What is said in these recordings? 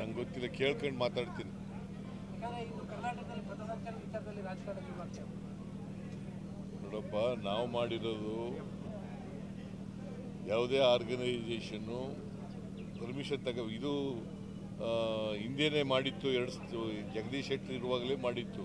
ನಂಗೆ ಗೊತ್ತಿಲ್ಲ ಕೇಳ್ಕೊಂಡು ಮಾತಾಡ್ತೀನಿ. ನೋಡಪ್ಪ ನಾವು ಮಾಡಿರೋದು ಯಾವುದೇ ಆರ್ಗನೈಸೇಷನ್ನು ಪರ್ಮಿಷನ್ ತಗ ಇದು ಹಿಂದೇನೆ ಮಾಡಿತ್ತು ಎರಡು ಜಗದೀಶ್ ಶೆಟ್ಟರ್ ಇರುವಾಗಲೇ ಮಾಡಿತ್ತು.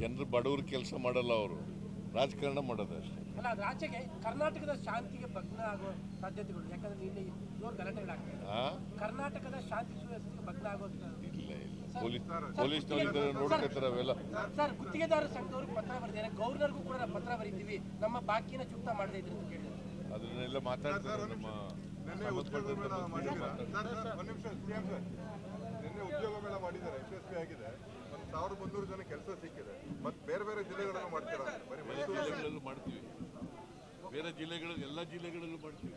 ಜನರು ಬಡವರು ಕೆಲಸ ಮಾಡಲ್ಲ ಅವರು. ರಾಜಕಾರಣ ಮಾಡೋದು ಅಷ್ಟೇ. ಅಲ್ಲ ಅದು ಆಚೆಗೆ ಕರ್ನಾಟಕದ ಶಾಂತಿಗೆ ಭಗ್ನ ಆಗೋ ಸಾಧ್ಯತೆಗಳು ಯಾಕಂದ್ರೆ ನಿನ್ನೆ ಜೋರು ಗಲಾಟೆಗಳಾಗ್ತದೆ? ಕರ್ನಾಟಕದ ಶಾಂತಿ ಸುವ್ಯವಸ್ಥೆಗೆ ಭಗ್ನ ಆಗೋ ಇಲ್ಲ ಇಲ್ಲ. ಪೊಲೀಸ್ ಪೊಲೀಸ್ನವ್ರು ನೋಡ್ಕೊತಾರೆ ಅವೆಲ್ಲ. ಸರ್ ಗುತ್ತಿಗೆದಾರ ಸಂಘದವ್ರಿಗೆ ಪತ್ರ ಬರೆದಿದ್ದಾರೆ. ಗೌರ್ನರ್ಗೂ ಕೂಡ ನಾವು ಪತ್ರ ಬರೀತೀವಿ. ನಮ್ಮ ಬಾಕಿನ ಚುಕ್ತ ಮಾಡದೇ ಇದ್ರೆ ಅಂತ ಅದನ್ನೆಲ್ಲ ಮಾತಾಡ್ತಾರೆ ನಮ್ಮ ನಿನ್ನೆ ಉದ್ಯೋಗ ಮೇಳ ಮಾಡಿದ್ದೀರಾ. ಸರ್ ಸರ್ ಒಂದು ನಿಮಿಷ ಸಿ ಸರ್. ನಿನ್ನೆ ಉದ್ಯೋಗ ಮೇಳ ಮಾಡಿದ್ದಾರೆ. ಯಶಸ್ವಿ ಆಗಿದೆ. ಸಾವಿರದ ಮುನ್ನೂರು ಜನ ಕೆಲಸ ಸಿಕ್ಕಿದೆ. ಮತ್ತೆ ಬೇರೆ ಬೇರೆ ಜಿಲ್ಲೆಗಳಲ್ಲೂ ಮಾಡ್ತೀರಾ? ಬರೀ ಜಿಲ್ಲೆಗಳಲ್ಲೂ ಮಾಡ್ತೀವಿ. ಬೇರೆ ಜಿಲ್ಲೆಗಳು ಎಲ್ಲ ಜಿಲ್ಲೆಗಳಲ್ಲೂ ಮಾಡ್ತೀವಿ.